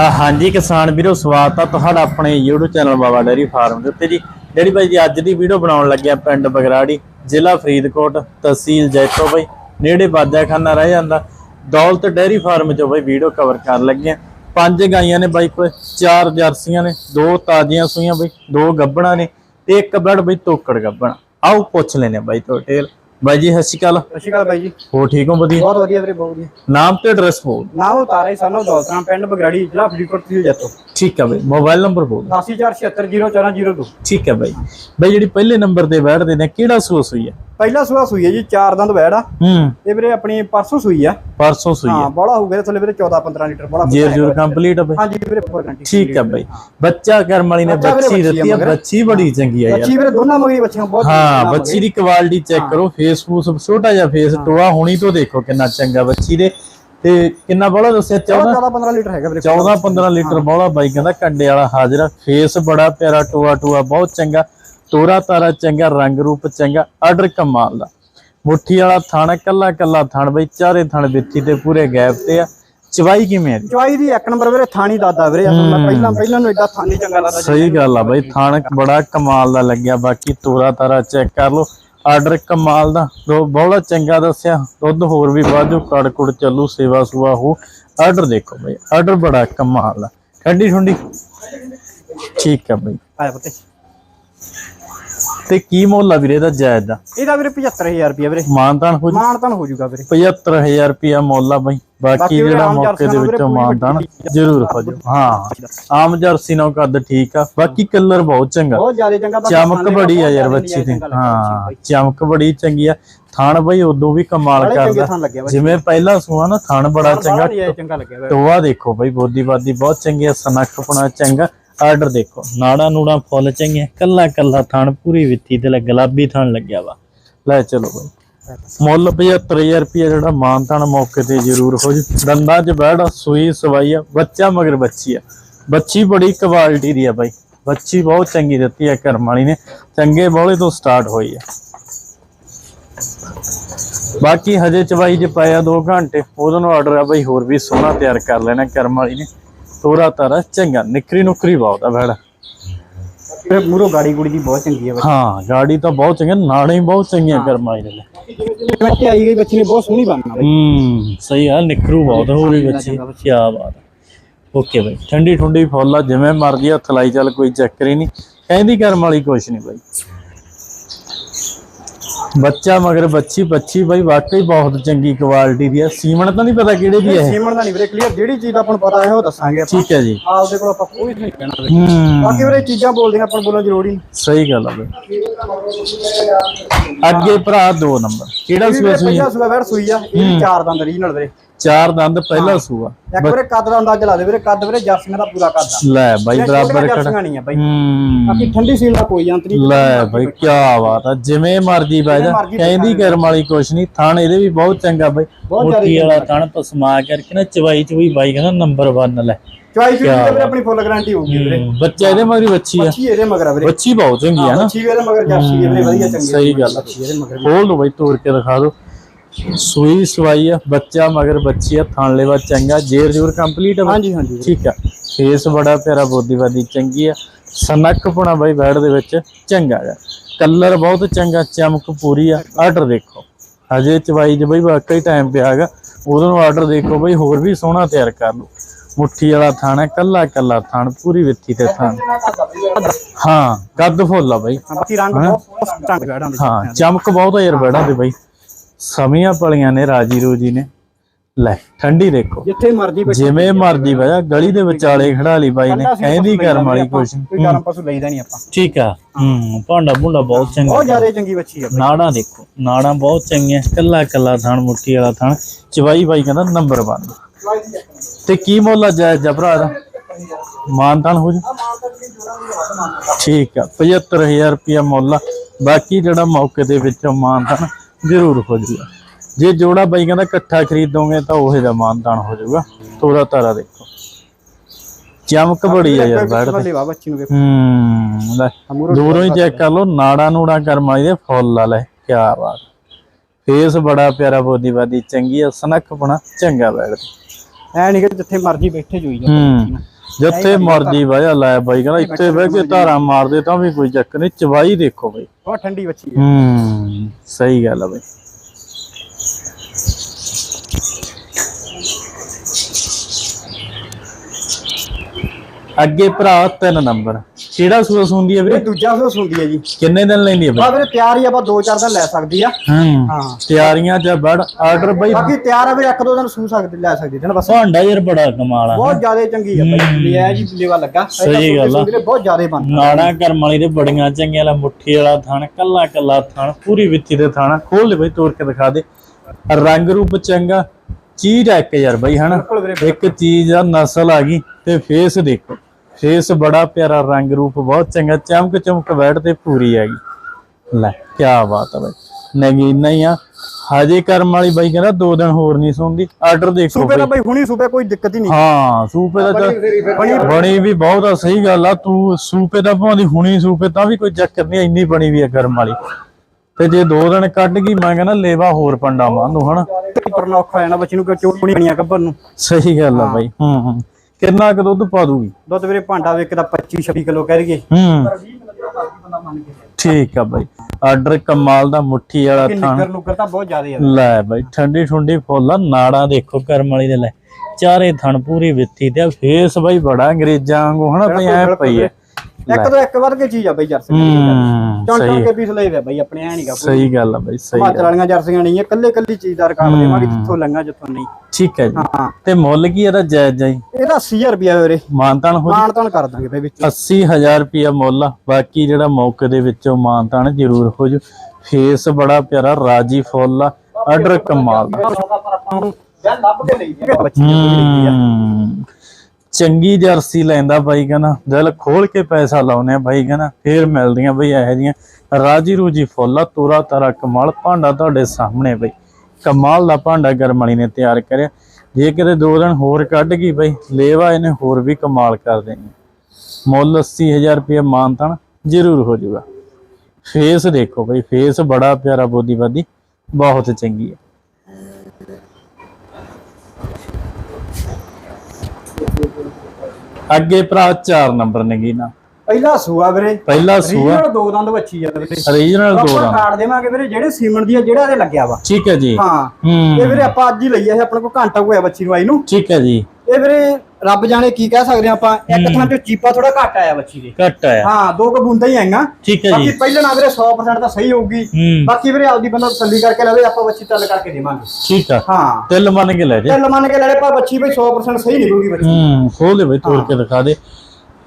ਹਾਂਜੀ, ਕਿਸਾਨ ਵੀਰੋ, ਸਵਾਗਤ ਆ ਤੁਹਾਡਾ ਆਪਣੇ YouTube channel Baba dairy farm ਦੇ ਉੱਤੇ ਜੀ। ਜਿਹੜੀ ਬਾਈ ਜੀ, ਅੱਜ ਦੀ ਵੀਡੀਓ ਬਣਾਉਣ ਲੱਗਿਆ ਪਿੰਡ ਬਗਰਾੜੀ, ਜ਼ਿਲ੍ਹਾ ਫਰੀਦਕੋਟ, ਤਹਿਸੀਲ ਜੈਤੋ ਬਾਈ। ਨੇੜੇ ਬਾਜਾਖਾਨਾ ਰਹਿ ਜਾਂਦਾ। ਦੌਲਤ ਡੇਰੀ ਫਾਰਮ ਚੋਂ ਬਾਈ ਵੀਡੀਓ ਕਵਰ ਕਰਨ ਲੱਗੇ ਆ ਪੰਜ ਗਾਈਆਂ ਨੇ ਬਾਈ ਕੋਲ, ਚਾਰ ਜਰਸੀਆਂ ਨੇ, ਦੋ ਤਾਜ਼ੀਆਂ ਸੂਈਆਂ ਬਾਈ, ਦੋ ਗੱਬਣਾ ਨੇ ਤੇ ਇੱਕ ਬਲੱਡ ਬਾਈ ਤੋਕੜ ਗੱਬਣਾ। ਆਓ ਪੁੱਛ ਲੈਨੇ ਆ ਬਾਈ ਤੋਂ ਡਿਟੇਲ ਬਾਈ ਜੀ ਸਤਿ ਸ਼੍ਰੀ ਅਕਾਲ। ਸਤਿ ਸ਼੍ਰੀ ਅਕਾਲ ਬਾਈ ਜੀ। ਹੋ ਠੀਕ ਹੋ ਵਧੀਆ? ਬਹੁਤ ਵਧੀਆ ਵੀਰੇ ਬਹੁਤ ਵਧੀਆ। ਨਾਮ ਤੇ ਐਡਰੈਸ ਬੋਲ। ਨਾਮ ਉਤਾਰੇ ਸਾਨੂੰ ਦੌਲਤਾਂ ਪਿੰਡ ਬਗਰਾੜੀ ਜ਼ਿਲ੍ਹਾ ਫਰੀਦਕੋਟ ਤਹਿਸੀਲ ਜੱਤੋ ਠੀਕ ਹੈ ਬਾਈ ਮੋਬਾਈਲ ਨੰਬਰ ਬੋਲ। 84760402 ਠੀਕ ਹੈ ਬਾਈ। ਬਾਈ ਜਿਹੜੀ ਪਹਿਲੇ ਨੰਬਰ ਤੇ ਬੈਠਦੇ ਨੇ ਕਿਹੜਾ ਸੂਸ ਹੋਈ ਹੈ ਪਹਿਲਾ ਸੂਆ ਸੂਈ ਹੈ ਜੀ ਚਾਰ ਦੰਦ ਵੈੜ ਆ। ਹੂੰ। ਇਹ ਵੀਰੇ ਆਪਣੀ ਪਰਸੋਂ ਸੂਈ ਆ। ਪਰਸੋਂ ਸੂਈ ਹਾਂ ਹੈ। ਬੜਾ ਹੋਊਗਾ ਇਹਦੇ ਥੱਲੇ ਵੀਰੇ 14 15 ਲੀਟਰ ਬੜਾ ਜੇਰ ਜੂਰ ਕੰਪਲੀਟ ਹੈ ਬਾਈ ਹਾਂਜੀ ਵੀਰੇ ਪੂਰਾ ਗਰੰਟੀ ਠੀਕ ਹੈ ਬਾਈ। ਬੱਚਾ ਕਰਮ ਵਾਲੀ ਨੇ ਬੱਚਾ ਆ ਦਿੱਤੀ ਹੈ ਮਗਰ। ਬੱਚੀ ਬੜੀ ਚੰਗੀ ਹੈ ਯਾਰ। ਬੱਚੀ ਵੀਰੇ ਦੋਨਾਂ ਮਗਰੀ ਬੱਚੀਆਂ ਬਹੁਤ ਹਾਂ ਬੱਚੀ ਦੀ ਕੁਆਲਿਟੀ ਚੈੱਕ ਕਰੋ ਫੇਸ ਫੂਸ ਛੋਟਾ ਜਿਹਾ ਫੇਸ ਟੋਆ ਹੁਣੀ ਤੋਂ ਦੇਖੋ ਕਿੰਨਾ ਚੰਗਾ ਬੱਚੀ ਦੇ। ਤੇ ਕਿੰਨਾ ਬੜਾ ਦੱਸਿਆ? 14 14 15 ਲੀਟਰ ਹੈਗਾ ਵੀਰੇ। 14 15 ਲੀਟਰ ਬੋਲਾ ਬਾਈ ਕਹਿੰਦਾ ਕੰਡੇ ਵਾਲਾ ਹਾਜ਼ਰ। ਫੇਸ ਬੜਾ ਪਿਆਰਾ ਟੋਆ ਟੋਆ ਬਹੁਤ ਚੰਗਾ। ਤੋਰਾ ਤਾਰਾ ਚੰਗਾ ਰੰਗ ਰੂਪ ਚੰਗਾ ਆਰਡਰ ਕਮਾਲ ਦਾ। ਮੁੱਠੀ ਵਾਲਾ ਥਣ ਕੱਲਾ ਕੱਲਾ ਥਣ ਬਈ ਚਾਰੇ ਥਣ ਵਿੱਚੀ ਤੇ ਪੂਰੇ ਗੈਪ ਤੇ ਆ। ਚਵਾਈ ਕਿਵੇਂ ਆ ਚਵਾਈ ਦੀ ਇੱਕ ਨੰਬਰ ਵੀਰੇ ਥਾਣੀ ਦਾਦਾ ਵੀਰੇ ਅਸਲ ਮੈਂ ਪਹਿਲਾਂ ਪਹਿਲਾਂ ਨੂੰ ਏਡਾ ਥਾਣੀ ਚੰਗਾ ਲੱਗਦਾ ਸਹੀ ਗੱਲ ਆ ਬਈ ਥਣ ਬੜਾ ਕਮਾਲ ਦਾ ਲੱਗਿਆ ਬਾਕੀ ਤੋਰਾ ਤਾਰਾ ਚੈੱਕ ਕਰ ਲਓ। ਆਰਡਰ ਕਮਾਲ ਦਾ ਦੋ ਬਹੁਤ ਚੰਗਾ ਦੱਸਿਆ। ਦੁੱਧ ਹੋਰ ਵੀ ਵਾਧੂ ਕੜ ਕੁੜ ਚੱਲੂ ਸੇਵਾ ਸੁਆ ਹੋ। ਆਰਡਰ ਦੇਖੋ ਬਈ ਆਰਡਰ ਬੜਾ ਕਮਾਲ ਦਾ ਠੰਡੀ ਠੰਡੀ ਠੀਕ ਆ ਬਈ। ਆਇਆ ਪਤੇ। ਤੇ ਕੀ ਮੁੱਲ ਆ ਵੀਰੇ ਦਾ ਜਾਇਜ਼ ਦਾ? ਇਹਦਾ ਵੀਰੇ 75000 ਰੁਪਏ ਵੀਰੇ। ਮਾਨਤਾਨ ਹੋ ਮਾਨ ਤਾਂ ਹੋ ਜਾਊਗਾ ਵੀਰੇ। 75000 ਰੁਪਿਆ ਮੁੱਲ ਆ ਬਈ। ਬਾਕੀ ਜਿਹੜਾ ਮੌਕੇ ਦੇ ਵਿੱਚੋਂ ਮਾਨਤਾਨ ਪੂਰੀ ਜ਼ਰੂਰ ਹੋ ਜਾਊ ਹਾਂ। ਆਮ ਜਰਸੀ ਨਾਲ ਕੱਦ ਠੀਕ ਆ। ਬਾਕੀ ਕਲਰ ਬਹੁਤ ਚੰਗਾ। ਬਹੁਤ ਜ਼ਿਆਦਾ ਚੰਗਾ ਬਾਕੀ ਚਮਕ ਬੜੀ ਆ ਯਾਰ ਬੱਚੀ ਦੀ। ਹਾਂ ਚਮਕ ਬੜੀ ਚੰਗੀ ਆ। ਥਣ ਬਈ ਉਦੋਂ ਵੀ ਕਮਾਲ ਕਰਦਾ। ਜਿਵੇਂ ਪਹਿਲਾ ਸੂਆ ਨਾ ਥਣ ਬੜਾ ਚੰਗਾ। ਲੱਗਿਆ ਟੋਆ ਦੇਖੋ ਬਈ ਬੋਦੀ ਬਾਦੀ ਬਹੁਤ ਚੰਗੀ ਆ ਸਨੱਖਪਣਾ ਚੰਗਾ। ਆਰਡਰ ਦੇਖੋ, ਨਾੜਾ ਨੂੜਾ ਫੁੱਲ ਚੰਗੀਆਂ, ਕੱਲਾ ਕੱਲਾ ਥਣ ਪੂਰੀ ਵਿੱਥੀ ਤੇ ਲੈ ਗੁਲਾਬੀ ਥਣ ਲੱਗਿਆ ਵਾ। ਲੈ ਚਲੋ ਬਈ। ਮੁੱਲ 75000 ਰੁਪਏ ਜਿਹੜਾ ਮਾਨਤਾਨ ਮੌਕੇ ਤੇ ਜ਼ਰੂਰ ਹੋ ਜੂ। ਦੰਦਾਂ 'ਚ ਬੈੜ ਸੂਈ ਸਵਾਈ ਆ, ਬੱਚਾ ਮਗਰ ਬੱਚੀ ਆ। ਬੱਚੀ ਬੜੀ ਕੁਆਲਿਟੀ ਦੀ ਆ ਬਾਈ। ਬੱਚੀ ਬਹੁਤ ਚੰਗੀ ਦਿੱਤੀ ਆ ਕਰਮ ਵਾਲੀ ਨੇ। ਚੰਗੇ ਬੋਲੇ ਤੋਂ ਸਟਾਰਟ ਹੋਈ ਆ। ਬਾਕੀ ਹਜੇ ਚਵਾਈ ਚ ਪਾਇਆ 2 ਘੰਟੇ, ਉਹਦੋਂ ਨੂੰ ਆਰਡਰ ਆ ਬਾਈ ਹੋਰ ਵੀ ਸੋਹਣਾ ਤਿਆਰ ਕਰ ਲੈਣਾ ਕਰਮ ਵਾਲੀ ਨੇ। ਤੋਰਾ ਤਾਰਾ ਚੰਗਾ ਨਿਕਰੀ ਨੁਕਰੀ ਬਹੁਤ ਆ ਭੈੜਾ ਵੀਰੇ ਮੂਰੋ ਗਾੜੀ ਗੁੜੀ ਦੀ ਬਹੁਤ ਚੰਗੀ ਹੈ ਹਾਂ ਗਾੜੀ ਤਾਂ ਬਹੁਤ ਚੰਗੀ ਨਾਲੇ ਹੀ ਬਹੁਤ ਚੰਗੀਆਂ ਕਰਮ ਵਾਲੀ ਦੇ ਬੱਚੀ ਆਈ ਗਈ ਬੱਚੀ ਨੇ ਬਹੁਤ ਸੋਹਣੀ ਬਣਨਾ। ਹੂੰ ਸਹੀ ਆ ਨਿਕਰੂ ਬਹੁਤ ਹੋ ਰਹੀ ਬੱਚੀ। ਕੀ ਬਾਤ ਓਕੇ ਬਾਈ ਠੰਡੀ ਠੰਡੀ ਫੁੱਲ ਆ ਜਿਵੇਂ ਮਰਜ਼ੀ ਹੱਥ ਲਾਈ ਚੱਲ ਕੋਈ ਚੱਕਰ ਹੀ ਨਹੀਂ। ਕਹਿੰਦੀ ਕਰਮ ਵਾਲੀ ਕੁਛ ਨਹੀਂ ਬਾਈ। ਬੱਚਾ ਮਗਰ ਬੱਚੀ ਬੱਚੀ ਬਾਈ ਵਾਕਈ ਬਹੁਤ ਚੰਗੀ ਕੁਆਲਿਟੀ ਦੀ ਆ। ਸੀਮਣ ਤਾਂ ਨਹੀਂ ਪਤਾ ਕਿਹੜੇ ਦੀ ਹੈ ਸੀਮਣ ਦਾ ਨਹੀਂ ਵੀਰੇ ਕਲੀਅਰ ਜਿਹੜੀ ਚੀਜ਼ ਦਾ ਆਪਾਂ ਨੂੰ ਪਤਾ ਹੈ ਉਹ ਦੱਸਾਂਗੇ ਆਪਾਂ। ਠੀਕ ਹੈ ਜੀ। ਆਪਦੇ ਕੋਲ ਆਪਾਂ ਕੋਈ ਨਹੀਂ ਕਹਿਣਾ ਵੀਰੇ। ਹੂੰ। ਬਾਕੀ ਵੀਰੇ ਚੀਜ਼ਾਂ ਬੋਲਦੀਆਂ ਆਪਾਂ ਬੋਲਣ ਜ਼ਰੂਰੀ ਸਹੀ ਗੱਲ ਆ ਬਈ। ਅੱਗੇ ਭਰਾ ਦੋ ਨੰਬਰ। ਕਿਹੜਾ ਸੂਆ ਸੂਈ ਪਹਿਲਾ ਸੂਆ ਵੈਰ ਸੂਈ ਆ ਇਹ ਵੀ ਚਾਰ ਦੰਦ ਰੀਜਨਲ ਵੀਰੇ। ਚਾਰ ਦੰਦ ਪਹਿਲਾ ਸੂਆ। ਇੱਕ ਵੀਰੇ ਕੱਦ ਦਾ ਅੰਦਾਜ਼ਾ ਲਾ ਦੇ ਵੀਰੇ ਕੱਦ ਵੀਰੇ ਜਰਸੀਆਂ ਦਾ ਪੂਰਾ ਕੱਦ ਆ। ਲੈ ਬਾਈ ਬਰਾਬਰ ਖੜਾ। ਨਹੀਂ ਆ ਬਾਈ। ਹੂੰ। ਬਾਕੀ ਠੰਡੀ ਸੀਲ ਦਾ ਕੋਈ ਅੰਤ ਨਹੀਂ। ਲੈ ਬਾਈ ਕੀ ਬਾਤ ਆ। ਜਿਵੇਂ ਮਰਜ਼ੀ ਬਹਿ ਜਾ ਮਰਜ਼ੀ ਕਹਿੰਦੀ ਕਰਮ ਵਾਲੀ ਕੁਛ ਨਹੀਂ ਥਣ ਇਹਦੇ ਵੀ ਬਹੁਤ ਚੰਗਾ ਬਾਈ। ਬਹੁਤ ਮੋਟੀ ਵਾਲਾ ਥਣ ਪਸਮਾ ਕਰਕੇ ਨਾ ਚਵਾਈ ਚ ਵੀ ਬਾਈ ਕਹਿੰਦਾ ਨੰਬਰ 1 ਲੈ। ਚੁਆਈ ਚੁਆਈ ਵੀਰੇ ਆਪਣੀ ਫੁੱਲ ਗਾਰੰਟੀ ਹੋਊਗੀ ਵੀਰੇ। ਬੱਚਾ ਇਹਦੇ ਮਗਰ ਹੀ ਬੱਚੀ ਆ। ਬੱਚੀ ਇਹਦੇ ਮਗਰ ਆ ਵੀਰੇ। ਬੱਚੀ ਬਹੁਤ ਚੰਗੀ ਆ ਨਾ। ਬੱਚੀ ਵੀ ਇਹਦੇ ਮਗਰ ਜਰਸੀ ਵੀਰੇ ਵਧੀਆ ਚੰਗੀ ਸਹੀ ਗੱਲ ਆ। ਬੱਚੀ ਇਹਦੇ ਮਗਰ ਖੋਲ ਦੋ ਬਾਈ ਤੋੜ ਕੇ ਦਿਖਾ ਦੋ। ਸੂਈ ਸਵਾਈ ਆ ਬੱਚਾ ਮਗਰ ਬੱਚੀ ਆ ਥਣ ਲੈਵਾ ਚੰਗਾ ਜੇਰ ਜੂਰ ਕੰਪਲੀਟ ਆ ਬਾਈ? ਹਾਂਜੀ ਹਾਂਜੀ ਵੀਰੇ। ਠੀਕ ਆ। ਫੇਸ ਬੜਾ ਪਿਆਰਾ ਬੋਦੀਵਾਦੀ ਚੰਗੀ ਆ। ਸਨੱਖਪਣਾ ਬਾਈ ਬੈਡ ਦੇ ਵਿੱਚ ਚੰਗਾ ਆ। ਕਲਰ ਬਹੁਤ ਚੰਗਾ ਚਮਕ ਪੂਰੀ ਆ। ਆਰਡਰ ਦੇਖੋ। ਹਜੇ ਚਵਾਈ ਚ ਬਈ ਵਾਕਈ ਟਾਈਮ ਪਿਆ ਹੈਗਾ। ਉਦੋਂ ਨੂੰ ਆਰਡਰ ਦੇਖੋ ਬਈ ਹੋਰ ਵੀ ਸੋਹਣਾ ਤਿਆਰ ਕਰ ਲਓ। ਮੁੱਠੀ ਵਾਲਾ ਥਾਣਾ ਕੱਲਾ ਕੱਲਾ ਥਣ ਪੂਰੀ ਵਿੱਥੀ ਤੇ ਥਣ। ਹਾਂ ਕੱਦ ਫੁੱਲ ਆ ਬਾਈ। ਹਾਂ, ਚਮਕ ਬਹੁਤ ਆ ਯਾਰ ਬੈਡਾਂ ਦੇ ਬਾਈ। ਸਮੀਆਂ ਪਲੀਆਂ ਨੇ ਰਾਜੀ ਰੋਜੀ ਨੇ। ਲੈ ਠੰਡੀ ਦੇਖੋ। ਜਿੱਥੇ ਮਰਜ਼ੀ ਬੈਠੋ ਜਿਵੇਂ ਮਰਜ਼ੀ ਬਹਿ ਗਲੀ ਦੇ ਵਿਚਾਲੇ ਖੜਾ ਲਈ ਬਾਈ ਨੇ ਕਹਿੰਦੀ ਕਰਮ ਵਾਲੀ ਕੁਛ। ਕੋਈ ਗਰਮ ਪਸ਼ੂ ਲਈਦਾ ਨਹੀਂ ਆਪਾਂ। ਠੀਕ ਆ ਹੂੰ। ਭਾਂਡਾ ਭੁੰਡਾ ਬਹੁਤ ਚੰਗਾ। ਬਹੁਤ ਜ਼ਿਆਦਾ ਚੰਗੀ ਬੱਚੀ ਆ। ਨਾੜਾਂ ਦੇਖੋ ਨਾੜਾਂ ਬਹੁਤ ਚੰਗੀਆਂ ਕੱਲਾ ਕੱਲਾ ਥਣ ਮੁੱਠੀ ਵਾਲਾ ਥਣ। ਚਵਾਈ ਬਾਈ ਕਹਿੰਦਾ ਨੰਬਰ 1 ਤੇ ਕੀ ਮੁੱਲ ਆ ਜਾਇਜ਼ ਜਾ ਭਰਾ ਦਾ ਮਾਨਤਾਨ ਹੋ ਜਾ ਠੀਕ ਆ 75000 ਰੁਪਇਆ ਮੁੱਲ ਬਾਕੀ ਜਿਹੜਾ ਮੌਕੇ ਦੇ ਵਿੱਚੋਂ ਮਾਨਤਾਨ ਜ਼ਰੂਰ ਹੋ ਜਾਊਗਾ। ਜੇ ਜੋੜਾ ਬਾਈ ਕਹਿੰਦਾ ਇਕੱਠਾ ਖਰੀਦੋਗੇ ਤਾਂ ਉਹੇ ਦਾ ਮਾਨਤਾਨ ਹੋ ਜਾਊਗਾ। ਤੋਰਾ ਤਾਰਾ ਦੇਖੋ। ਚਮਕ ਬੜੀ ਆ ਯਾਰ ਬੈਠ ਵਾ ਬੱਚੀ ਨੂੰ ਵੇਖੋ। ਹੂੰ ਲੈ ਦੂਰੋਂ ਹੀ ਚੈੱਕ ਕਰ ਲਓ ਨਾੜਾ ਨੂੜਾ ਕਰਮਾਈ ਦੇ ਫੁੱਲ ਆ ਲੈ ਕੀ ਬਾਤ। ਫੇਸ ਬੜਾ ਪਿਆਰਾ ਬੋਦੀਵਾਦੀ ਚੰਗੀ ਆ ਸਨੱਖਪਣਾ ਚੰਗਾ ਬੈਠ ਐ ਨਹੀਂ ਕਿ ਜਿੱਥੇ ਮਰਜ਼ੀ ਬੈਠੇ ਜੋਈ ਜਾ ਜਿੱਥੇ ਮਰਜ਼ੀ ਵਜਾ ਲੈ ਬਾਈ ਕਹਿੰਦਾ ਇੱਥੇ ਬਹਿ ਕੇ ਧਾਰਾਂ ਮਾਰਦੇ ਤਾਂ ਵੀ ਕੋਈ ਚੱਕਰ ਨਹੀਂ ਚਵਾਈ ਦੇਖੋ ਬਾਈ। ਬਹੁਤ ਠੰਡੀ ਬੱਚੀ ਹੈ ਹੂੰ ਸਹੀ ਗੱਲ ਆ ਬਾਈ। ਅੱਗੇ ਭਰਾ ਤਿੰਨ ਨੰਬਰ ਕਿਹੜਾ ਸੂਆ ਸੁੰਦੀ ਹੈ ਇਹ ਵੀਰੇ ਦੂਜਾ ਸੋ ਸੁੰਦੀ ਹੈ ਜੀ। ਕਿੰਨੇ ਦਿਨ ਲੈਂਦੀ ਹੈ ਵੀਰੇ ਤਿਆਰ ਹੀ ਆਪਾਂ ਦੋ ਚਾਰ ਦਿਨ ਲੈ ਸਕਦੀ ਆ। ਹੂੰ। ਹਾਂ। ਤਿਆਰੀਆਂ ਚ ਬੜ ਆਰਡਰ ਬਾਈ। ਬਾਕੀ ਤਿਆਰ ਆ ਵੀਰੇ ਇੱਕ ਦੋ ਦਿਨ ਸੂ ਸਕਦੀ ਲੈ ਸਕਦੀ ਜਨ ਬਸ। ਭਾਂਡਾ ਯਾਰ ਬੜਾ ਕਮਾਲ ਆ। ਬਹੁਤ ਜ਼ਿਆਦਾ ਚੰਗੀ ਆ ਬਾਈ ਲਿਆ ਜੀ ਲੇਵਾ ਲੱਗਾ। ਇਹ ਤਾਂ ਸਹੀ ਗੱਲ ਆ। ਨੇ ਬਹੁਤ ਜ਼ਿਆਦਾ ਬਣ ਨਾੜਾ ਕਰਮ ਵਾਲੀ ਦੇ ਬੜੀਆਂ ਚੰਗੀਆਂ ਲਾ ਮੁੱਠੀ ਵਾਲਾ ਥਣ ਕੱਲਾ ਕੱਲਾ ਥਣ ਪੂਰੀ ਵਿੱਥੀ ਦੇ ਥਣ। ਖੋਲ ਲੈ ਬਈ ਤੋੜ ਕੇ ਦਿਖਾ ਦੇ। ਰੰਗ ਰੂਪ ਚੰਗਾ। ਚੀਜ਼ ਆ ਇੱਕ ਯਾਰ ਬਈ ਹਨਾ? ਇੱਕ ਚੀਜ਼ ਆ ਨਸਲ ਆ ਗਈ ਤੇ ਫੇਸ ਦੇਖੋ। ਫੇਸ ਬੜਾ ਪਿਆਰਾ ਰੰਗ ਰੂਪ ਬਹੁਤ ਚੰਗਾ ਚਮਕ ਚਮਕ ਬੈਠ ਤੇ ਪੂਰੀ ਹੈਗੀ। ਲੈ ਕੀ ਬਾਤ ਆ ਬਈ। ਨਗੀਨਾ ਹੀ ਆ। ਹਜੇ ਕਰਮ ਵਾਲੀ ਬਾਈ ਕਹਿੰਦਾ ਦੋ ਦਿਨ ਹੋਰ ਨਹੀਂ ਸੌਂਦੀ। ਆਰਡਰ ਦੇਖੋ ਸੂਪੇ ਦਾ ਬਾਈ। ਹੁਣੀ ਸੂਪੇ ਕੋਈ ਦਿੱਕਤ ਹੀ ਨਹੀਂ। ਹਾਂ ਸੂਪੇ ਦਾ ਬਣੀ ਵੀ ਬਹੁਤ ਆ ਸਹੀ ਗੱਲ ਆ। ਤੂੰ ਸੂਪੇ ਦਾ ਭਾਂਦੀ ਹੁਣੀ ਸੂਪੇ ਤਾਂ ਵੀ ਕੋਈ ਚੱਕਰ ਨਹੀਂ ਇੰਨੀ ਬਣੀ ਵੀ ਆ ਗਰਮ ਵਾਲੀ। ਤੇ ਜੇ ਦੋ ਦਿਨ ਕੱਢ ਗਈ ਮੈਂ ਕਹਿੰਦਾ ਲੇਵਾ ਹੋਰ ਪੰਡਾ ਮੰਨੂ ਹਨਾ? ਪਰਨਾ ਔਖਾ ਜਾਣਾ ਬੱਚੀ ਨੂੰ ਕਿ ਚੋਣੀ ਬਣੀਆਂ ਗੱਬਰ ਨੂੰ? ਸਹੀ ਗੱਲ ਆ ਬਾਈ। ਹੂੰ ਹੂੰ। ਕਿੰਨਾ ਕੁ ਦੁੱਧ ਪਾ ਦੂਗੀ? ਦੁੱਧ ਵੀਰੇ ਭਾਂਡਾ ਵੇਖ ਦਾ 25 26 ਕਿਲੋ ਕਹਿ ਰਹੀਏ ਹੂੰ। ਠੀਕ ਆ ਬਾਈ। ਆਰਡਰ ਕਮਾਲ ਦਾ ਮੁੱਠੀ ਵਾਲਾ ਥਾਂ ਨਿੱਗਰ ਨੁੱਗਰ ਤਾਂ ਬਹੁਤ ਜ਼ਿਆਦਾ ਆ। ਲੈ ਬਾਈ ਠੰਡੀ ਠੰਡੀ ਫੁੱਲ ਆ ਨਾੜਾ ਦੇਖੋ ਕਰਮ ਵਾਲੀ ਦੇ ਲੈ। ਚਾਰੇ ਥਣ ਪੂਰੀ ਵਿੱਥੀ ਤੇ ਫੇਸ ਬਾਈ ਬੜਾ ਅੰਗਰੇਜ਼ਾਂ ਵਾਂਗੂ ਹਨਾ ਬਈ ਐ ਪਈ ਐ ਇੱਕ ਤੋਂ ਇੱਕ ਵੱਧ ਕੇ ਚੀਜ਼ ਆ ਬਾਈ ਜਰਸੀ ਹੂੰ ਚੌਂ ਸਹੀ ਕੇ ਪੀਸ ਲਏ ਵੇ ਬਾਈ ਆਪਣੇ ਐ ਨਹੀਂਗਾ ਸਹੀ ਗੱਲ ਆ ਬਾਈ ਸਹੀ ਹਿਮਾਚਲ ਵਾਲੀਆਂ ਜਰਸੀਆਂ ਨਹੀਂ ਹੈ ਕੱਲੇ ਕੱਲੀ ਚੀਜ਼ ਦਾ ਰਿਕਾਰਡ ਦੇਵਾਂਗੇ ਜਿੱਥੋਂ ਲੰਗਾ ਜਿੱਥੋਂ ਨਹੀਂ। ਠੀਕ ਹੈ ਜੀ। ਤੇ ਮੁੱਲ ਕੀ ਇਹਦਾ ਜਾਇਜ਼ ਜਾਈ? ਇਹਦਾ 80000 ਰੁਪਿਆ ਵੀਰੇ। ਮਾਨਤਾਨ ਹੋ ਮਾਨ ਤਾਨ ਕਰ ਦਾਂਗੇ ਬਈ ਵਿੱਚ। 80000 ਰੁਪਿਆ ਮੁੱਲ ਆ ਬਾਕੀ ਜਿਹੜਾ ਮੌਕੇ ਦੇ ਵਿੱਚੋਂ ਮਾਨਤਾਨ ਜ਼ਰੂਰ ਹੋ ਜੂ ਫੇਸ ਬੜਾ ਪਿਆਰਾ ਰਾਜੀ ਫੁੱਲ ਆ ਆਰਡਰ ਕਮਾਲ ਦਾ ਬੱਚੀ ਦੀ ਕੋਈ ਆ। ਹਮ, ਚੰਗੀ ਜਰਸੀ ਲੈਂਦਾ ਬਾਈ ਕਹਿੰਦਾ, ਦਿਲ ਖੋਲ ਕੇ ਪੈਸਾ ਲਾਉਨੇ ਆ ਬਾਈ ਕਹਿੰਦਾ, ਫੇਰ ਮਿਲਦੀਆਂ ਬਈ ਇਹੋ ਜੀਆਂ ਰਾਜੀ ਰੂਜੀ ਫੁੱਲ ਆ ਤੋਰਾ ਤਾਰਾ ਕਮਾਲ, ਭਾਂਡਾ ਤੁਹਾਡੇ ਸਾਹਮਣੇ ਬਈ। ਕਮਾਲ ਦਾ ਭਾਂਡਾ ਗਰਮਣੀ ਨੇ ਤਿਆਰ ਕਰਿਆ। ਜੇ ਕਿਤੇ ਦੋ ਦਿਨ ਹੋਰ ਕੱਢ ਗਈ ਬਈ, ਲੇਵਾ ਇਹਨੇ ਹੋਰ ਵੀ ਕਮਾਲ ਕਰ ਦੇਣੀ। ਮੁੱਲ 80000 ਰੁਪਏ ਮਾਨਤਨ ਜ਼ਰੂਰ ਹੋ ਜਾਊਗਾ। ਫੇਸ ਦੇਖੋ ਬਈ, ਫੇਸ ਬੜਾ ਪਿਆਰਾ ਬੋਦੀਵਾਦੀ ਬਹੁਤ ਚੰਗੀ ਹੈ। ਅੱਗੇ ਭਰਾ 4 ਨੰਬਰ ਨਗੀ ਨਾ ਪਹਿਲਾ ਸੂਆ ਵੀਰੇ। ਪਹਿਲਾ ਸੂਆ। ਰੀਜਨਲ ਦੋ ਦੰਦ ਬੱਚੀ ਆ ਵੀਰੇ। ਰੀਜਨਲ ਦੋ ਆਪਾਂ ਦਾ ਕਾਰਡ ਦੇਵਾਂਗੇ ਵੀਰੇ ਜਿਹੜੇ ਸੀਮਨ ਦੀ ਆ ਜਿਹੜਾ ਇਹਦੇ ਲੱਗਿਆ ਵਾ। ਠੀਕ ਹੈ ਜੀ। ਹਾਂ। ਇਹ ਵੀਰੇ ਆਪਾਂ ਅੱਜ ਹੀ ਲਈ ਆ ਆਪਣੇ ਕੋਲ ਘੰਟਾ ਹੋਇਆ ਬੱਚੀ ਨੂੰ ਆਈ ਨੂੰ। ਠੀਕ ਹੈ ਜੀ। ਇਹ ਵੀਰੇ ਰੱਬ ਜਾਣੇ ਕੀ ਕਹਿ ਸਕਦੇ ਆਪਾਂ ਇੱਕ ਥਾਂ ਤੇ ਚੀਪਾ ਥੋੜਾ ਘੱਟ ਆਇਆ ਬੱਚੀ ਦੇ। ਘੱਟ ਆਇਆ। ਹਾਂ ਦੋ ਕੁ ਬੂੰਦਾਂ ਹੀ ਆਈਆਂ। ਠੀਕ ਹੈ ਬਾਕੀ ਜੀ ਪਹਿਲਾਂ ਨਾ ਵੀਰੇ 100% ਤਾਂ ਸਹੀ ਹੋਊਗੀ। ਹੂੰ। ਬਾਕੀ ਵੀਰੇ ਆਪਦੀ ਬੰਦਾ ਤਸੱਲੀ ਕਰਕੇ ਲਵੇ ਆਪਾਂ ਬੱਚੀ ਤੱਲ ਕਰਕੇ ਦੇਵਾਂਗੇ। ਠੀਕ ਆ। ਹਾਂ। ਤਿਲ ਮੰਨ ਕੇ ਲੈ ਜੇ। ਚੱਲ ਮੰਨ ਕੇ ਲੈ ਲੈ ਪਾ ਬੱਚੀ ਬਈ 100% ਸਹੀ ਨਿਕਲੂਗੀ ਬੱਚੀ। ਹੂੰ ਖੋਲ ਦੇ ਬਈ ਤੋੜ ਕੇ ਦਿਖਾ ਦੇ।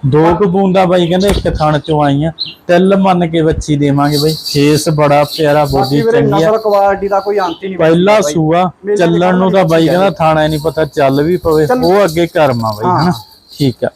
ਦੋ ਕੁ ਬੂੰਦਾ ਬਾਈ ਕਹਿੰਦੇ ਇੱਕ ਥਣ ਚੋਂ ਆਈਆਂ। ਤਿਲ ਮੰਨ ਕੇ ਬੱਚੀ ਦੇਵਾਂਗੇ ਬਈ। ਫੇਸ ਬੜਾ ਪਿਆਰਾ ਬੋਡੀ ਚੰਗੀ ਆ। ਨਸਲ ਕੁਆਲਿਟੀ ਦਾ ਕੋਈ ਅੰਤ ਹੀ ਨਹੀਂ ਪਹਿਲਾ। ਸੂਆ ਚੱਲਣ ਨੂੰ ਤਾਂ ਬਾਈ ਕਹਿੰਦਾ ਥਾਣਾ ਨਹੀਂ ਪਤਾ ਚੱਲ ਵੀ ਪਵੇ ਉਹ ਅੱਗੇ ਕਰਮਾ ਬਾਈ। ਹਨਾ? ਠੀਕ ਆ।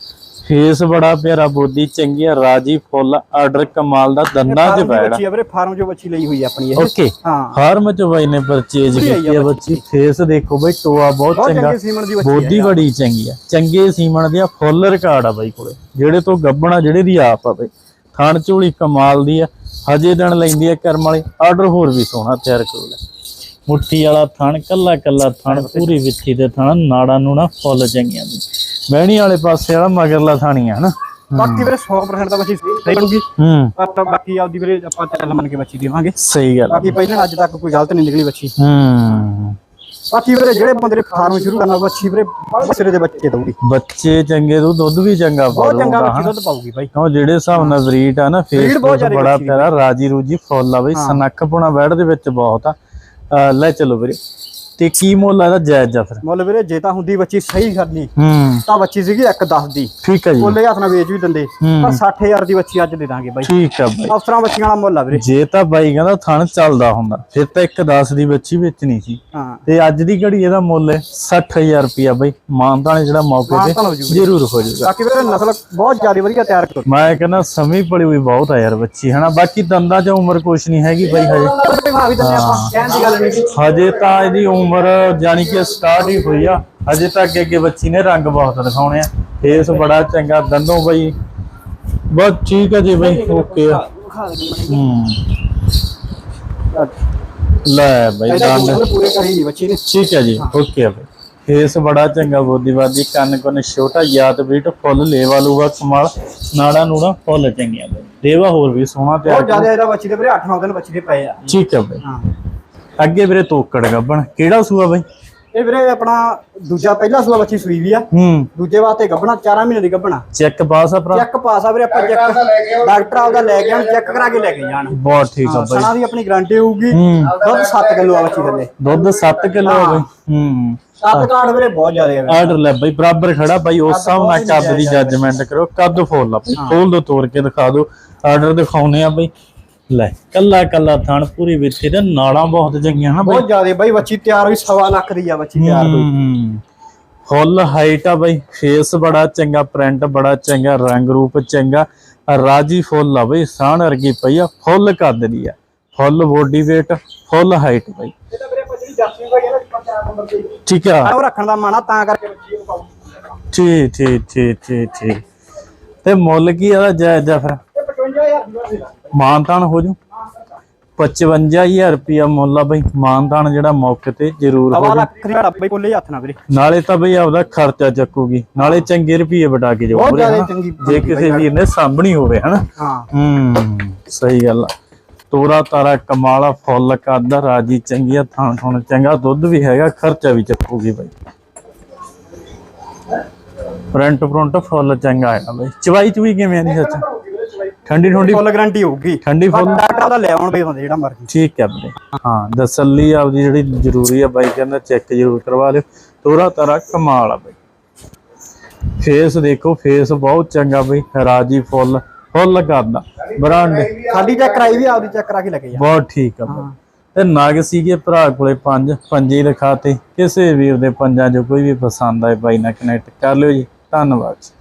ਫੇਸ ਬੜਾ ਪਿਆਰਾ ਬੋਡੀ ਚੰਗੀ ਆ ਰਾਜੀ ਫੁੱਲ ਆਰਡਰ ਕਮਾਲ ਦਾ ਦੰਦਾਂ 'ਚ ਬੈੜਾ ਬੱਚੀ ਵੀਰੇ ਫਾਰਮ ਚੋਂ ਬੱਚੀ ਲਈ ਹੋਈ ਆਪਣੀ ਇਹ। ਓਕੇ। ਹਾਂ। ਫਾਰਮ 'ਚ ਬਾਈ ਨੇ ਪਰਚੇਜ ਕੀਤੀ ਆ ਬੱਚੀ। ਫੇਸ ਦੇਖੋ ਬਈ ਟੋਆ ਬਹੁਤ ਚੰਗਾ। ਚੰਗੀ ਸੀਮਨ ਦੀ ਬੱਚੀ ਬੋਡੀ ਆ ਬੜੀ ਚੰਗੀ ਆ। ਚੰਗੇ ਸੀਮਣ ਦੀ ਫੁੱਲ ਰਿਕਾਰਡ ਆ ਬਾਈ ਕੋਲੇ। ਜਿਹੜੇ ਤੋਂ ਗੱਬਣਾ ਜਿਹੜੇ ਦੀ ਆਪ ਆ ਬਾਈ। ਥਣ ਝੋਲੀ ਕਮਾਲ ਦੀ ਆ। ਹਜੇ ਦਿਨ ਲੈਂਦੀ ਆ ਕਰਮ ਵਾਲੀ। ਆਰਡਰ ਹੋਰ ਵੀ ਸੋਹਣਾ ਤਿਆਰ ਕਰੋ ਲੈ। ਮੁੱਠੀ ਵਾਲਾ ਥਣ ਕੱਲਾ ਕੱਲਾ ਥਣ ਪੂਰੀ ਵਿੱਥੀ ਦੇ ਥਣ ਨਾੜਾਂ ਨੂੰ ਨਾ ਫੁੱਲ ਚੰਗੀਆਂ ਦੀ ਬਹਿਣੀ ਵਾਲੇ ਪਾਸੇ ਵਾਲਾ ਮਗਰਲਾ ਥਾਣੀ ਆ ਹਨਾ? ਬਾਕੀ ਵੀਰੇ 100% ਤਾਂ ਬੱਚੀ ਸਹੀ ਬਣੂਗੀ ਹੂੰ ਆਪਾਂ ਬਾਕੀ ਆਪਦੀ ਵੀਰੇ ਆਪਾਂ ਚੱਲ ਮੰਨ ਕੇ ਬੱਚੀ ਦੇਵਾਂਗੇ। ਸਹੀ ਗੱਲ। ਬਾਕੀ ਪਹਿਲਾਂ ਅੱਜ ਤੱਕ ਕੋਈ ਗਲਤ ਨਹੀਂ ਨਿਕਲੀ ਬੱਚੀ। ਹੂੰ। ਬਾਕੀ ਵੀਰੇ ਜਿਹੜੇ ਬੰਦੇ ਨੇ ਫਾਰਮ ਸ਼ੁਰੂ ਕਰਨਾ ਬੱਚੀ ਵੀਰੇ ਸਿਰੇ ਦੇ ਬੱਚੇ ਦਊਗੀ। ਬੱਚੇ ਚੰਗੇ ਤੋਂ ਦੁੱਧ ਵੀ ਚੰਗਾ ਪਾ ਬਹੁਤ ਚੰਗਾ ਬੱਚੀ ਦੁੱਧ ਪਾਊਗੀ ਬਾਈ। ਉਹ ਜਿਹੜੇ ਹਿਸਾਬ ਨਾਲ ਬਰੀਡ ਆ ਨਾ ਫੇਸ ਬੜਾ ਪਿਆਰਾ ਰਾਜੀ ਰੂਜੀ ਫੁੱਲ ਆ ਬਈ ਸਨੱਖ ਪੁਣਾ ਬੈੜ ਦੇ ਵਿੱਚ ਬਹੁਤ ਆ। ਲੈ ਚਲੋ ਵੀਰੇ। ਤੇ ਕੀ ਮੁੱਲ ਇਹਦਾ ਜਾਇਜ਼ ਆ ਫਿਰ? ਮੁੱਲ ਵੀਰੇ ਜੇ ਤਾਂ ਹੁੰਦੀ ਬੱਚੀ ਸਹੀ ਕਰਨੀ ਹੂੰ। ਤਾਂ ਬੱਚੀ ਸੀਗੀ 1.10 ਦੀ। ਠੀਕ ਆ ਜੀ। ਮੁੱਲ ਹੱਥ ਨਾਲ ਵੇਚ ਵੀ ਦਿੰਦੇ ਹੂੰ। ਪਰ 60000 ਦੀ ਬੱਚੀ ਅੱਜ ਦੇ ਦਾਂਗੇ ਬਾਈ। ਠੀਕ ਆ ਬਾਈ। ਅਫਸਰਾਂ ਬੱਚੀਆਂ ਵਾਲਾ ਮੁੱਲ ਆ ਵੀਰੇ। ਜੇ ਤਾਂ ਬਾਈ ਕਹਿੰਦਾ ਥਣ ਚੱਲਦਾ ਹੁੰਦਾ ਫਿਰ ਤਾਂ ਇੱਕ 10 ਦੀ ਬੱਚੀ ਵੇਚਣੀ ਸੀ। ਹਾਂ। ਤੇ ਅੱਜ ਦੀ ਘੜੀ ਇਹਦਾ ਮੁੱਲ ਹੈ 60000 ਰੁਪਿਆ ਬਾਈ। ਮਾਨਤਾ ਨੇ ਜਿਹੜਾ ਮੌਕੇ ਮਾਨਤਾਨ ਹੋ ਤੇ। ਜ਼ਰੂਰ ਹੋ ਜਾਊਗਾ ਬਾਕੀ ਵੀਰੇ ਨਸਲ ਬਹੁਤ ਜ਼ਿਆਦਾ ਵਧੀਆ ਤਿਆਰ ਕਰੋ। ਮੈਂ ਕਹਿੰਦਾ ਸਮੀ ਪੜੀ ਹੋਈ ਬਹੁਤ ਆ ਯਾਰ ਬੱਚੀ ਹਨਾ? ਬਾਕੀ ਦੰਦਾਂ 'ਚ ਉਮਰ ਕੁਛ ਨਹੀਂ ਹੈਗੀ ਬਾਈ ਹਜੇ। ਹਾਂ। ਹਜੇ ਤਾਂ ਇਹਦੀ ਉਮਰ ਜਾਨੀ ਕਿ ਸਟਾਰਟ ਹੀ ਹੋਈ ਆ। ਹਜੇ ਤਾਂ ਅੱਗੇ ਅੱਗੇ ਬੱਚੀ ਨੇ ਰੰਗ ਬਹੁਤ ਦਿਖਾਉਣੇ ਆ। ਫੇਸ ਬੜਾ ਚੰਗਾ ਦੰਦੋਂ ਬਈ। ਬਸ ਠੀਕ ਹੈ ਜੀ ਬਈ ਓਕੇ ਆ। ਹੂੰ। ਲੈ ਬਈ ਦੰਦ ਉਮਰ ਪੂਰੇ ਕਰੀ ਨਹੀਂ ਬੱਚੀ ਨੇ। ਠੀਕ ਹੈ ਜੀ ਓਕੇ ਆ ਬਈ। ਫੇਸ ਬੜਾ ਚੰਗਾ ਬੋਦੀਵਾਦੀ ਕੰਨ ਕੰਨ ਛੋਟਾ ਯਾਤ ਬੀਟ ਫੁੱਲ ਲੇਵਾ ਲੂਗਾ ਕਮਾਲ ਨਾੜਾ ਨੂੜਾ ਫੁੱਲ ਚੰਗੀਆਂ ਬਈ ਦੇਵਾ ਹੋਰ ਵੀ ਸੋਹਣਾ ਤਿਆਰ ਬਹੁਤ ਜ਼ਿਆਦਾ ਇਹਦਾ ਬੱਚੀ ਦੇ ਵੀਰੇ 8-9 ਦਿਨ ਬੱਚੀ ਦੇ ਪਏ ਆ। ਠੀਕ ਹੈ ਬਈ। ਹਾਂ। ਅੱਗੇ ਵੀਰੇ ਤੋਕੜ ਗੱਬਣ ਕਿਹੜਾ ਸੂਆ ਬਈ? ਇਹ ਵੀਰੇ ਆਪਣਾ ਦੂਜਾ ਪਹਿਲਾ ਸੂਆ ਬੱਚੀ ਸੂਈ ਵੀ ਆ। ਹੂੰ। ਦੂਜੇ ਵਾਸਤੇ ਗੱਭਣਾ 4 ਮਹੀਨੇ ਦੀ ਗੱਭਣਾ ਚੈੱਕ ਪਾਸ ਆ ਭਰਾ? ਚੈੱਕ ਪਾਸ ਆ ਵੀਰੇ ਆਪਾਂ ਚੈੱਕ ਡਾਕਟਰ ਆਪਦਾ ਲੈ ਕੇ ਆਣ ਚੈੱਕ ਕਰਾ ਕੇ ਲੈ ਕੇ ਜਾਣ। ਬਹੁਤ ਠੀਕ ਆ ਬਈ। ਸਣਾ ਦੀ ਆਪਣੀ ਗਾਰੰਟੀ ਹੋਊਗੀ। ਹੂੰ। ਦੁੱਧ 7 ਕਿਲੋ ਆ ਬੱਚੀ ਥੱਲੇ। ਦੁੱਧ 7 ਕਿਲੋ ਆ ਬਈ। ਹੂੰ। 7 ਕਾਰਡ ਵੀਰੇ ਬਹੁਤ ਜ਼ਿਆਦਾ ਆ ਆਰਡਰ ਲੈ ਬਈ ਬਰਾਬਰ ਖੜਾ ਬਾਈ ਉਸ ਹਿਸਾਬ ਨਾਲ ਕੱਦ ਦੀ ਜੱਜਮੈਂਟ ਕਰੋ। ਕੱਦ ਫੋਲ ਲਾ ਫੋਲ ਦੋ ਤੋੜ ਕੇ ਦਿਖਾ ਦਿਓ। ਆਰਡਰ ਦਿਖਾਉਨੇ ਆ ਬਈ। ਲੈ ਕੱਲਾ ਕੱਲਾ ਥਣ ਪੂਰੀ ਵਿੱਥੀ ਤੇ ਨਾਲਾਂ ਬਹੁਤ ਚੰਗੀਆਂ ਹਨਾ ਬਹੁਤ ਜ਼ਿਆਦਾ ਬਾਈ ਬੱਚੀ ਤਿਆਰ ਹੋਈ ਸਵਾ ਲੱਖ ਦੀ ਆ ਬੱਚੀ ਤਿਆਰ ਹੋਈ। ਹੂੰ। ਫੁੱਲ ਹਾਈਟ ਆ ਬਈ ਫੇਸ ਬੜਾ ਚੰਗਾ ਪ੍ਰਿੰਟ ਬੜਾ ਚੰਗਾ ਰੰਗ ਰੂਪ ਚੰਗਾ। ਰਾਜੀ ਫੁੱਲ ਆ ਬਈ ਸਾਣ ਵਰਗੀ ਪਈ ਆ ਫੁੱਲ ਕੱਦ ਦੀ ਆ। Full body weight full height ਬਈ। ਇਹ ਤਾਂ ਵੀਰੇ ਆਪਾਂ ਜਿਹੜੀ ਜਾਸੀ ਬਾਈ ਇਹਦਾ 50 ਨੰਬਰ ਤੇ ਠੀਕ ਆ। ਉਹ ਰੱਖਣ ਦਾ ਮਾਣਾ ਤਾਂ ਕਰਕੇ ਬੱਚੀ ਨੂੰ ਪਾਉ। ਠੀਕ ਠੀਕ ਠੀਕ ਠੀਕ ਤੇ ਮੁੱਲ ਕੀ ਆ ਜਾਇਜ਼ ਆ ਫਿਰ? ਇਹ 55000 ਦੀ ਆ ਮਾਨਤਾਨ ਹੋ ਜੂ? 55000 ਰੁਪਿਆ ਮੁੱਲ ਆ ਬਈ ਮਾਨਤਾਨ ਜਿਹੜਾ ਮੌਕੇ ਤੇ ਜ਼ਰੂਰ ਹੋ ਜੂ। ਲੱਖ ਦੀ ਬਾਈ ਕੋਲੇ ਹੱਥ ਨਾ ਵੀਰੇ। ਨਾਲੇ ਤਾਂ ਬਈ ਆਪਦਾ ਖਰਚਾ ਚੱਕੂਗੀ ਨਾਲੇ ਚੰਗੇ ਰੁਪਏ ਵਟਾ ਕੇ। ਚੰਗੀ ਜੇ ਕਿਸੇ ਵੀਰ ਨੇ ਸਾਂਭਣੀ ਹੋਵੇ ਹਨਾ? ਹਾਂ। ਹੂੰ ਸਹੀ ਗੱਲ ਆ। ਤੋਰਾ ਤਾਰਾ ਕਮਾਲਾ ਫੁੱਲ ਕੱਦ ਰਾਜੀ ਚੰਗੀਆ ਥਾਂ ਥਣ ਚੰਗਾ ਦੁੱਧ ਵੀ ਹੈਗਾ ਖਰਚਾ ਵੀ ਚੱਕੂਗੀ ਬਈ। ਫਰੰਟ ਫਰੰਟ ਫੁੱਲ ਚੰਗਾ ਆ ਬਈ। ਚਵਾਈ ਚੁਈ ਕਿਵੇਂ ਆਂਦੀ ਸੱਚ? ਠੰਡੀ ਠੰਡੀ ਫੁੱਲ ਗਾਰੰਟੀ ਹੋਊਗੀ। ਠੰਡੀ ਫੁੱਲ ਡਾਕਟਰ ਉਹਦਾ ਲੈ ਆਉਣ ਬਈ ਬੰਦੇ ਜਿਹੜਾ ਮਰਜ਼ੀ। ਠੀਕ ਹੈ ਵੀਰੇ। ਹਾਂ ਤਸੱਲੀ ਆਪਦੀ ਜਿਹੜੀ ਜ਼ਰੂਰੀ ਆ ਬਾਈ ਕਹਿੰਦਾ ਚੈੱਕ ਜ਼ਰੂਰ ਕਰਵਾ ਲਿਓ। ਤੋਰਾ ਤਾਰਾ ਕਮਾਲ ਆ ਬਾਈ। ਫੇਸ ਦੇਖੋ ਫੇਸ ਬਹੁਤ ਚੰਗਾ ਬਈ ਰਾਜੀ ਫੁੱਲ ਫੁੱਲ ਕਰਦਾ ਬਰਾਂਡ। ਸਾਡੀ ਚੈੱਕ ਕਰਾਈ ਵੀ ਆਪਦੀ ਚੈੱਕ ਕਰਾ ਕੇ ਲੈ ਕੇ ਜਾ। ਬਹੁਤ ਠੀਕ ਆ ਬਾਈ। ਤੇ ਨਾਗ ਸੀਗੇ ਭਰਾ ਕੋਲੇ ਪੰਜ ਪੰਜੇ ਲਿਖਾਤੇ ਕਿਸੇ ਵੀਰ ਦੇ ਪੰਜਾਂ ਚੋਂ ਕੋਈ ਵੀ ਪਸੰਦ ਆਏ ਬਾਈ ਨਾਲ ਕਨੈਕਟ ਕਰ ਲਿਓ ਜੀ। ਧੰਨਵਾਦ ਜੀ।